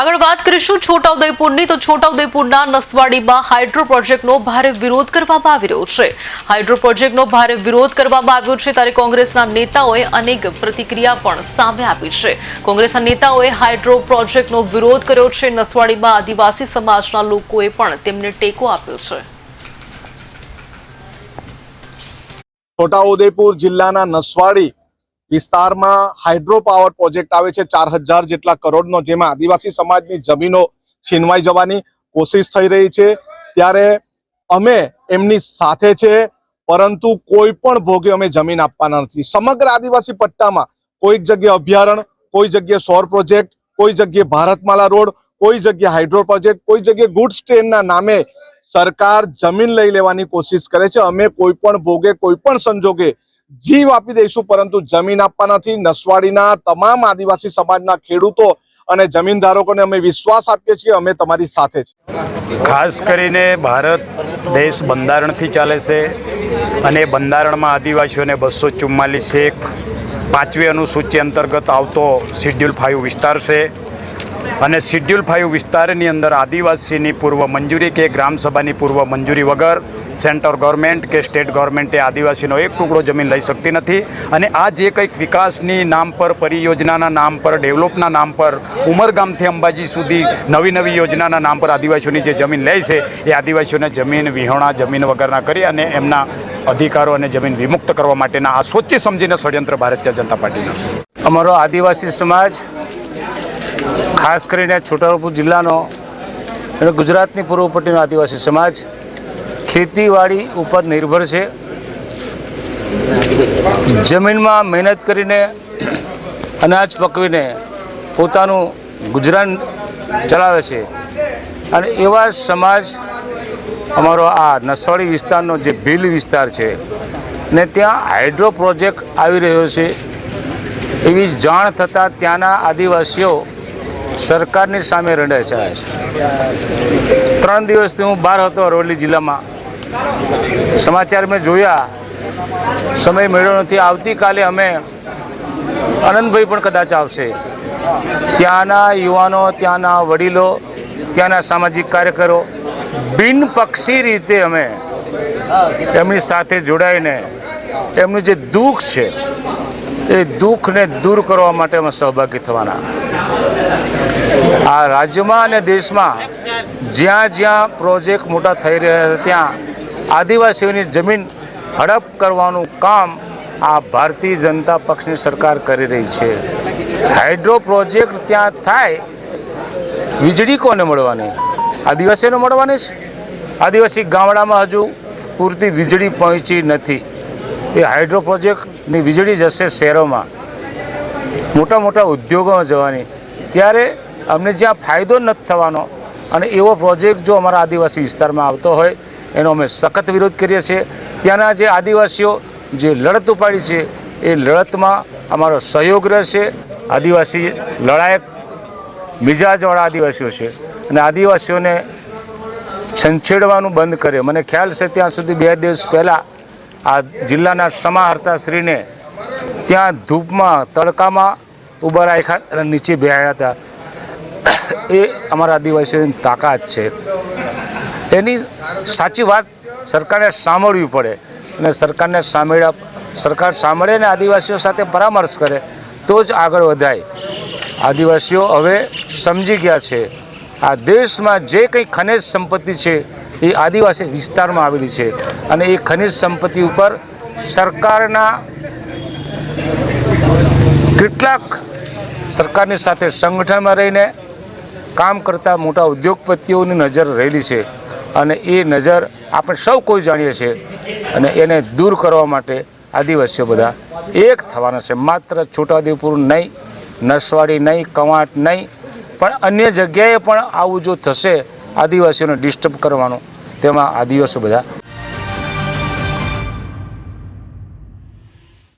આગળ વાત કરીશું છોટાઉદેપુરની. તો છોટાઉદેપુરના નસવાડીમાં હાઇડ્રો પ્રોજેક્ટનો ભારે વિરોધ કરવામાં આવી રહ્યો છે. હાઇડ્રો પ્રોજેક્ટનો ભારે વિરોધ કરવામાં આવ્યો છે ત્યારે કોંગ્રેસના નેતાઓએ અનેક પ્રતિક્રિયા પણ સામે આપી છે. કોંગ્રેસના નેતાઓએ હાઇડ્રો પ્રોજેક્ટનો વિરોધ કર્યો છે. નસવાડીમાં આદિવાસી સમાજના લોકોએ પણ તેમને ટેકો આપ્યો છે. છોટાઉદેપુર જિલ્લાના નસવાડી વિસ્તારમાં હાઇડ્રો પાવર પ્રોજેક્ટ આવે છે, ચાર હજાર જેટલા કરોડનો, જેમાં આદિવાસી સમાજની જમીનો છીનવાઈ જવાની કોશિશ થઈ રહી છે. ત્યારે અમે એમની સાથે છે, પરંતુ કોઈ પણ ભોગે અમે જમીન આપવાના નથી. સમગ્ર આદિવાસી પટ્ટામાં કોઈક જગ્યાએ અભયારણ્ય કોઈ જગ્યાએ સૌર પ્રોજેક્ટ, કોઈ જગ્યાએ ભારતમાલા રોડ, કોઈ જગ્યાએ હાઇડ્રો પ્રોજેક્ટ કોઈ જગ્યાએ ગુડ્સ ટ્રેનના નામે સરકાર જમીન લઈ લેવાની કોશિશ કરે છે. અમે કોઈ પણ ભોગે, કોઈ પણ સંજોગે જીવ આપી દઈશું, પરંતુ જમીન આપવા નથી. નસવાડીના તમામ આદિવાસી સમાજના ખેડૂતો અને જમીનધારકોને અમે વિશ્વાસ આપીએ છીએ, અમે તમારી સાથે છે ખાસ કરીને ભારત દેશ બંધારણથી ચાલે છે અને બંધારણમાં આદિવાસીઓને બસો ચુમ્માલીસ એક પાંચમી અનુસૂચિ અંતર્ગત આવતો શિડ્યુલ ફાઇવ વિસ્તાર છે. અને શિડ્યુલ ફાઇવ વિસ્તારની અંદર આદિવાસીની પૂર્વ મંજૂરી કે ગ્રામસભાની પૂર્વ મંજૂરી વગર સેન્ટર ગવર્મેન્ટ કે સ્ટેટ ગવર્મેન્ટે આદિવાસીનો એક ટુકડો જમીન લઈ શકતી નથી. અને આ જે કંઈક વિકાસની નામ પર, પરિયોજનાના નામ પર, ડેવલપના નામ પર, ઉમરગામથી અંબાજી સુધી નવી નવી યોજનાના નામ પર આદિવાસીઓની જે જમીન લે છે, એ આદિવાસીઓને જમીન વિહોણા, જમીન વગરના કરી અને એમના અધિકારો અને જમીન વિમુક્ત કરવા માટેના આ સોચી સમજીને ષડયંત્ર ભારતીય જનતા પાર્ટીના છે. અમારો આદિવાસી સમાજ ખાસ કરીને છોટાઉદેપુર જિલ્લાનો અને ગુજરાતની પૂર્વ પટ્ટીનો આદિવાસી સમાજ ખેતીવાડી ઉપર નિર્ભર છે. જમીનમાં મહેનત કરીને અનાજ પકવીને પોતાનું ગુજરાન ચલાવે છે. અને એવા સમાજ અમારો આ નસવાડી વિસ્તારનો જે ભીલ વિસ્તાર છે ને ત્યાં હાઇડ્રો પ્રોજેક્ટ આવી રહ્યો છે. એવી જાણ થતાં ત્યાંના આદિવાસીઓ સરકારની સામે ચડાય છે ત્રણ દિવસથી હું બહાર હતો અરવલ્લી જિલ્લામાં. સમાચાર મેં જોયા. સમય મળ્યો નથી. આવતીકાલે અમે આનંદભાઈ પણ કદાચ આવશે. ત્યાંના યુવાનો, ત્યાંના વડીલો, ત્યાંના સામાજિક કાર્યકરો બિનપક્ષી રીતે અમે એમની સાથે જોડાઈને એમનું જે દુઃખ છે, એ દુઃખને દૂર કરવા માટે અમે સહભાગી થવાના. આ રાજ્યમાં અને દેશમાં જ્યાં જ્યાં પ્રોજેક્ટ મોટા થઈ રહ્યા ત્યાં આદિવાસીઓની જમીન હડપ કરવાનું કામ આ ભારતીય જનતા પક્ષની સરકાર કરી રહી છે. હાઇડ્રો પ્રોજેક્ટ ત્યાં થાય, વીજળી કોને મળવાની? આદિવાસીઓને મળવાની છે આદિવાસી ગામડામાં હજુ પૂરતી વીજળી પહોંચી નથી. એ હાઇડ્રો પ્રોજેક્ટની વીજળી જશે શહેરોમાં. મોટા મોટા ઉદ્યોગોમાં જવાની. ત્યારે અમને જ્યાં ફાયદો નથી થવાનો અને એવો પ્રોજેક્ટ જો અમારા આદિવાસી વિસ્તારમાં આવતો હોય, એનો અમે સખત વિરોધ કરીએ છીએ. ત્યાંના જે આદિવાસીઓ જે લડત ઉપાડી છે, એ લડતમાં અમારો સહયોગ રહેશે. આદિવાસી લડાયક મિજાજવાળા આદિવાસીઓ છે અને આદિવાસીઓને છંછેડવાનું બંધ કરે. મને ખ્યાલ છે ત્યાં સુધી બે દિવસ પહેલાં આ જિલ્લાના સમાહર્તા શ્રીને ત્યાં ધૂપમાં, તડકામાં ઊભા રાખ્યા અને નીચે બેહાડ્યા હતા. એ અમારા આદિવાસીઓની તાકાત છે. એની સાચી વાત સરકારને સાંભળવી પડે અને સરકારને સાંભળ્યા, સરકાર સાંભળે અને આદિવાસીઓ સાથે પરામર્શ કરે તો જ આગળ વધાય. આદિવાસીઓ હવે સમજી ગયા છે. આ દેશમાં જે કંઈ ખનિજ સંપત્તિ છે એ આદિવાસી વિસ્તારમાં આવેલી છે અને એ ખનિજ સંપત્તિ ઉપર સરકારના કેટલાક સરકારની સાથે સંગઠનમાં રહીને કામ કરતા મોટા ઉદ્યોગપતિઓની નજર રહેલી છે અને એ નજર આપણે સૌ કોઈ જાણીએ છીએ અને એને દૂર કરવા માટે આદિવાસીઓ બધા એક થવાના છે. માત્ર છોટાઉદેપુર નહીં, નસવાડી નહીં, કવાંટ નહીં, પણ અન્ય જગ્યાએ પણ આવું જો થશે, આદિવાસીઓને ડિસ્ટર્બ કરવાનું, તેમાં આદિવાસીઓ બધા